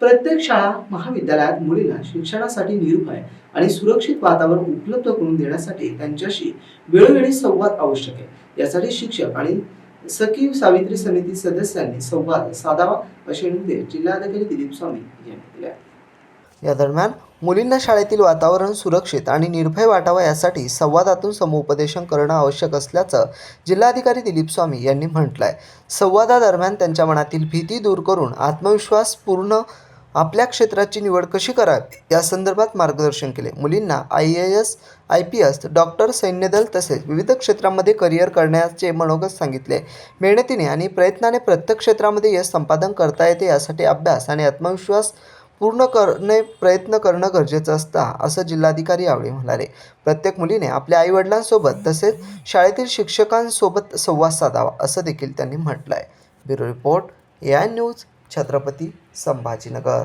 प्रत्येक शाळा महाविद्यालयात मुलींना शिक्षणासाठी निरुपाय आणि सुरक्षित वातावरण उपलब्ध करून देण्यासाठी त्यांच्याशी वेळोवेळी संवाद आवश्यक आहे. यासाठी शिक्षक आणि सखीव सावित्री समिती सदस्यांनी संवाद साधावा असे निर्देश जिल्हाधिकारी दिलीप स्वामी यांनी दिले या दरम्यान मुलींना शाळेतील वातावरण सुरक्षित आणि निर्भय वाटावं यासाठी संवादातून समुपदेशन करणं आवश्यक असल्याचं जिल्हाधिकारी दिलीप स्वामी यांनी म्हटलं आहे संवादादरम्यान त्यांच्या मनातील भीती दूर करून आत्मविश्वास पूर्ण आपल्या क्षेत्राची निवड कशी करावी या संदर्भात मार्गदर्शन केले. मुलींना I A S I P S doctor सैन्यदल तसेच विविध क्षेत्रामध्ये करिअर करण्याचे मनोगत सांगितले. मेहनतीने आणि प्रयत्नाने प्रत्येक क्षेत्रामध्ये यश संपादन करता येते यासाठी अभ्यास आणि आत्मविश्वास पूर्ण करणे प्रयत्न करणं गरजेचं असतं असं जिल्हाधिकारी यावेळी म्हणाले. प्रत्येक मुलीने आपल्या आईवडिलांसोबत तसेच शाळेतील शिक्षकांसोबत संवाद साधावा असं देखील त्यांनी म्हटलं आहे bureau report A I news Chhatrapati Sambhajinagar.